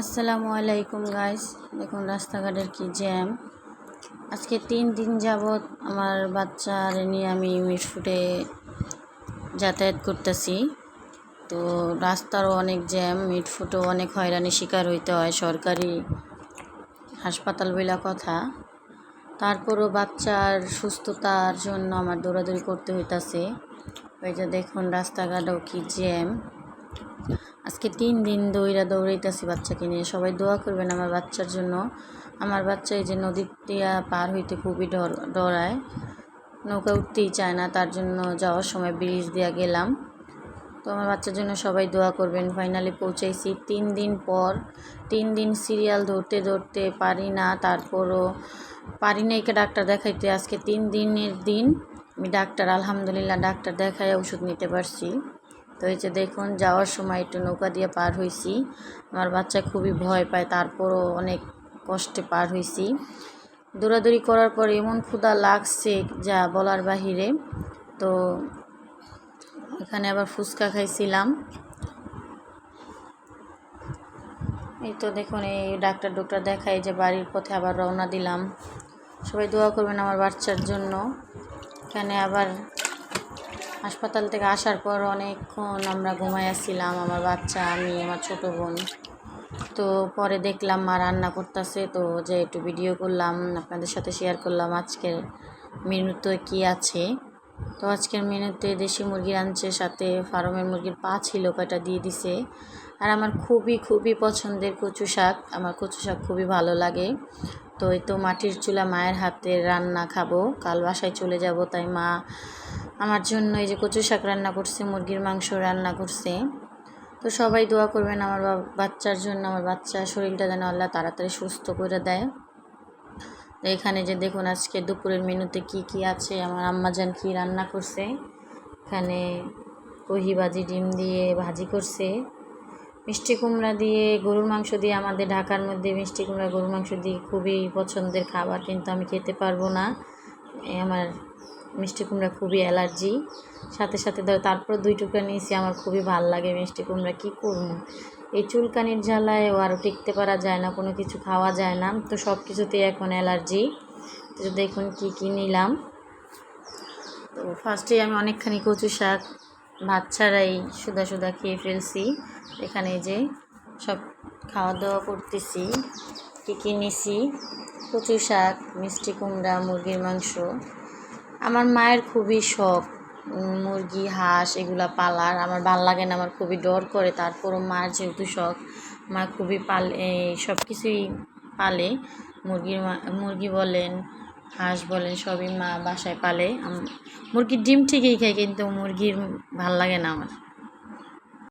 আসসালামু আলাইকুম গাইস দেখুন, রাস্তাঘাটের কি জ্যাম আজকে তিন দিন যাবৎ আমার বাচ্চার নিয়ে আমি মিটফুটে যাতায়াত করতেছি। তো রাস্তারও অনেক জ্যাম মিটফুটেও অনেক হয়রানির শিকার হইতে হয়, সরকারি হাসপাতাল কথা। তারপরও বাচ্চার সুস্থতার জন্য আমার দৌড়াদৌড়ি করতে হইতাছে। ওই যে দেখুন, রাস্তাঘাটও কি জ্যাম আজকে তিন দিন দৌড়া দৌড়াইতেছি বাচ্চাকে নিয়ে। সবাই দোয়া করবেন আমার বাচ্চার জন্য। আমার বাচ্চা এই যে দিয়া পার হইতে খুবই ডর, ডরায়। নৌকা উঠতেই চায় না, তার জন্য যাওয়ার সময় ব্রিজ দিয়া গেলাম। তো আমার বাচ্চার জন্য সবাই দোয়া করবেন। ফাইনালি পৌঁছাইছি। তিন দিন পর, তিন দিন সিরিয়াল ধরতে ধরতে পারি না, তারপরও পারি না একে ডাক্তার দেখাইতে। আজকে তিন দিনের দিন আমি ডাক্তার, আলহামদুলিল্লাহ ডাক্তার দেখাই ওষুধ নিতে পারছি। তো এই যে দেখুন, যাওয়ার সময় একটু নৌকা দিয়ে পার হয়েছি আমার বাচ্চা খুবই ভয় পায়, তারপরও অনেক কষ্টে পার হয়েছি দৌড়াদৌড়ি করার পর এমন ক্ষুধা লাগছে যা বলার বাহিরে। তো এখানে আবার ফুচকা খাইছিলাম। এই তো দেখুন, এই ডাক্তার ডক্টর দেখাই যে বাড়ির পথে আবার রওনা দিলাম। সবাই দোয়া করবেন আমার বাচ্চার জন্য। এখানে আবার হাসপাতাল থেকে আসার পর অনেকক্ষণ আমরা ঘুমাই আসছিলাম, আমার বাচ্চা, আমি, আমার ছোট বোন। তো পরে দেখলাম মা রান্না করতেছে, তো যে একটু ভিডিও করলাম, আপনাদের সাথে শেয়ার করলাম আজকের মেনুতে কি আছে। তো আজকের মেনুতে দেশি মুরগি আনছে, সাথে ফার্মের মুরগির পা ছিল, কয়টা দিয়ে দিছে। আর আমার খুবই খুবই পছন্দের কচু শাক, আমার কচু শাক খুবই ভালো লাগে। তো এই তো মাটির চুলা মায়ের হাতে রান্না খাব, কাল বাসায় চলে যাব, তাই মা আমার জন্য এই যে কচু শাক রান্না করছে, মুরগির মাংস রান্না করছে। তো সবাই দোয়া করবেন আমার বাচ্চার জন্য, আমার বাচ্চা শরীরটা যেন আল্লাহ তাড়াতাড়ি সুস্থ করে দেয়। তো এখানে যে দেখুন আজকে দুপুরের মেনুতে কি কি আছে, আমার আম্মাজান কি রান্না করছে। এখানে কহি ভাজি, ডিম দিয়ে ভাজি করছে। মিষ্টি কুমড়া দিয়ে, গরুর মাংস দিয়ে আমাদের ঢাকার মধ্যে মিষ্টি কুমড়া, গরুর মাংস দিয়ে খুবই পছন্দের খাবার, কিন্তু আমি খেতে পারব না। আমার মিষ্টি কুমড়া খুবই অ্যালার্জি। সাথে সাথে ধরো তারপর দুই টুকরা নিয়েছি, আমার খুবই ভালো লাগে মিষ্টি কুমড়া, কী করব? এই চুলকানির জ্বালায় ও আরও টিকতে পারা যায় না, কোনো কিছু খাওয়া যায় না, তো সব কিছুতেই এখন অ্যালার্জি। তো দেখুন কি কি নিলাম? তো ফার্স্টে আমি অনেকখানি কচু শাক, ভাত ছাড়াই সুদা সুদা খেয়ে ফেলছি। এখানে যে সব খাওয়া দাওয়া করতেছি, কী কী নিছি? কচু শাক, মিষ্টি কুমড়া, মুরগির মাংস। আমার মায়ের খুবই শখ। মুরগি, হাঁস এগুলো পালার। আমার ভালো লাগে না, আমার খুবই ডর করে। তারপরও মায়ের যেহেতু শখ, মা খুবই পাল সব কিছুই পালে। মুরগির মুরগি বলেন, হাঁস বলেন, সবই মা বাসায় পালে। মুরগির ডিম ঠিকই খায়, কিন্তু মুরগির ভালো লাগে না আমার।